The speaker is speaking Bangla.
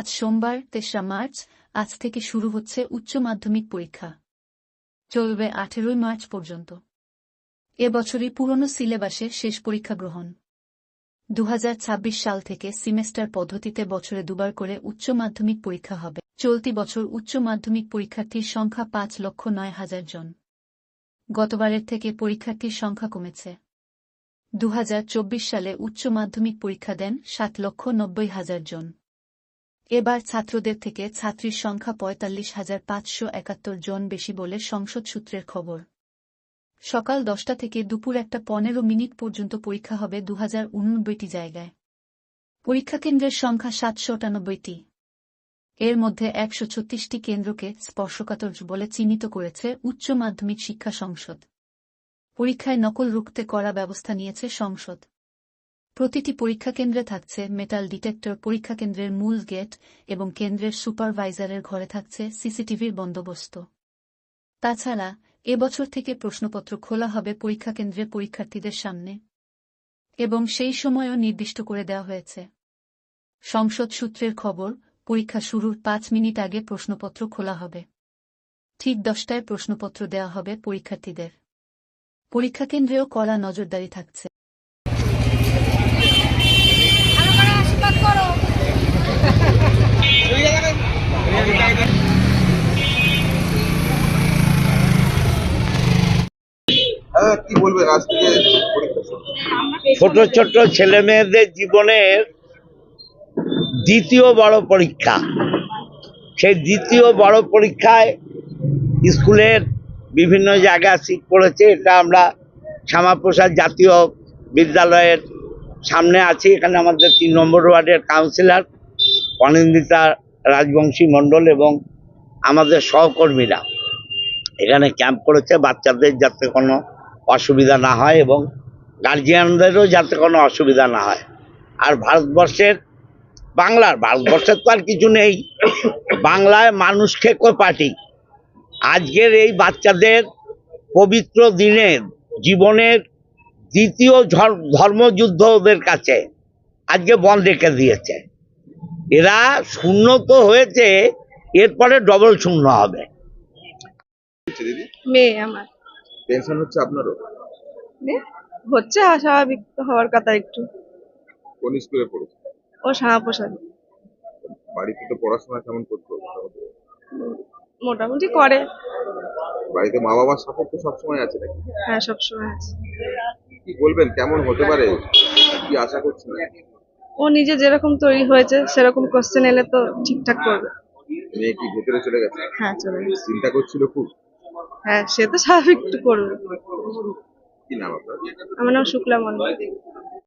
আজ সোমবার, তেসরা মার্চ, আজ থেকে শুরু হচ্ছে উচ্চ মাধ্যমিক পরীক্ষা। চলবে আঠেরোই মার্চ পর্যন্ত। এ বছরই পুরনো সিলেবাসে শেষ পরীক্ষা গ্রহণ। দু হাজার ছাব্বিশ সাল থেকে সিমেস্টার পদ্ধতিতে বছরে দুবার করে উচ্চ মাধ্যমিক পরীক্ষা হবে। চলতি বছর উচ্চ মাধ্যমিক পরীক্ষার্থীর সংখ্যা পাঁচ লক্ষ নয় হাজার জন। গতবারের থেকে পরীক্ষার্থীর সংখ্যা কমেছে। দু হাজার চব্বিশ সালে উচ্চ মাধ্যমিক পরীক্ষা দেন সাত লক্ষ নব্বই হাজার জন। এবার ছাত্রদের থেকে ছাত্রীর সংখ্যা পঁয়তাল্লিশ হাজার পাঁচশো একাত্তর জন বেশি বলে সংসদ সূত্রের খবর। সকাল দশটা থেকে দুপুর একটা পনেরো মিনিট পর্যন্ত পরীক্ষা হবে দু হাজার উননব্বইটি জায়গায়। পরীক্ষা কেন্দ্রের সংখ্যা সাতশো আটানব্বইটি। এর মধ্যে একশো ছত্রিশটি কেন্দ্রকে স্পর্শকাতর বলে চিহ্নিত করেছে উচ্চ মাধ্যমিক শিক্ষা সংসদ। পরীক্ষায় নকল রুখতে করা ব্যবস্থা নিয়েছে সংসদ। প্রতিটি পরীক্ষা কেন্দ্রে থাকছে মেটাল ডিটেক্টর পরীক্ষা কেন্দ্রের মূল গেট এবং কেন্দ্রের সুপারভাইজারের ঘরে থাকছে সিসিটিভির বন্দোবস্ত। তাছাড়া, এবছর থেকে প্রশ্নপত্র খোলা হবে পরীক্ষা কেন্দ্রে পরীক্ষার্থীদের সামনে। এবং সেই সময়ও নির্দিষ্ট করে দেওয়া হয়েছে। সংসদ সূত্রের খবর, পরীক্ষা শুরুর পাঁচ মিনিট আগে প্রশ্নপত্র খোলা হবে। ঠিক দশটায় প্রশ্নপত্র দেওয়া হবে পরীক্ষার্থীদের। পরীক্ষা কেন্দ্রেও কড়া নজরদারি থাকছে আমার আশীর্বাদ করো হ্যাঁ কি ছোট ছোট ছেলে মেয়েদের জীবনের দ্বিতীয় বড় পরীক্ষা। সেই দ্বিতীয় বড় পরীক্ষায় স্কুলের বিভিন্ন জায়গায় সিট পড়েছে, এটা আমরা শ্যামাপ্রসাদ জাতীয় বিদ্যালয়ের সামনে আছি, এখানে আমাদের তিন নম্বর ওয়ার্ডের কাউন্সিলর অনিন্দিতা রাজবংশী মণ্ডল এবং আমাদের সহকর্মীরা। এখানে ক্যাম্প করেছে, বাচ্চাদের যাতে কোনো অসুবিধা না হয় এবং গার্জিয়ানদেরও যাতে কোনো অসুবিধা না হয়। আর ভারতবর্ষের বাংলার ভারতবর্ষের তো আর কিছু নেই। বাংলায় মানুষ খেকো পার্টি আজকের এই বাচ্চাদের পবিত্র দিনে জীবনের দ্বিতীয় ধর্মযুদ্ধ ওদের কাছে আজকে বন্ধ রেখে দিয়েছে। এরা শূন্য তো হয়েছে এরপরে ডবল শূন্য হবে। মেয়ে আমার। টেনশন হচ্ছে আপনারও? হচ্ছে স্বাভাবিক হওয়ার কথা একটু। কোন স্কুলে পড়েছে? ও শ্যামাপ্রসাদ। বাড়িতে তো পড়াশোনা কেমন করতো মোটামুটি? মোটামুটি করে। বাড়িতে মা বাবার সাপোর্ট তো সবসময় আছে নাকি? হ্যাঁ সবসময় আছে। কি বলবেন কেমন হতে পারে? কি আশা করছেন? ও নিজে যেরকম তৈরি হয়েছে সেরকম কোশ্চেন এলে তো ঠিকঠাক করবে। মেয়ে কি ভেতরে চলে গেছে? হ্যাঁ চলে গেছে। চিন্তা করছিল খুব? হ্যাঁ সে তো স্বাভাবিক একটু করবে। আমার নাম শুক্লা মন্ডল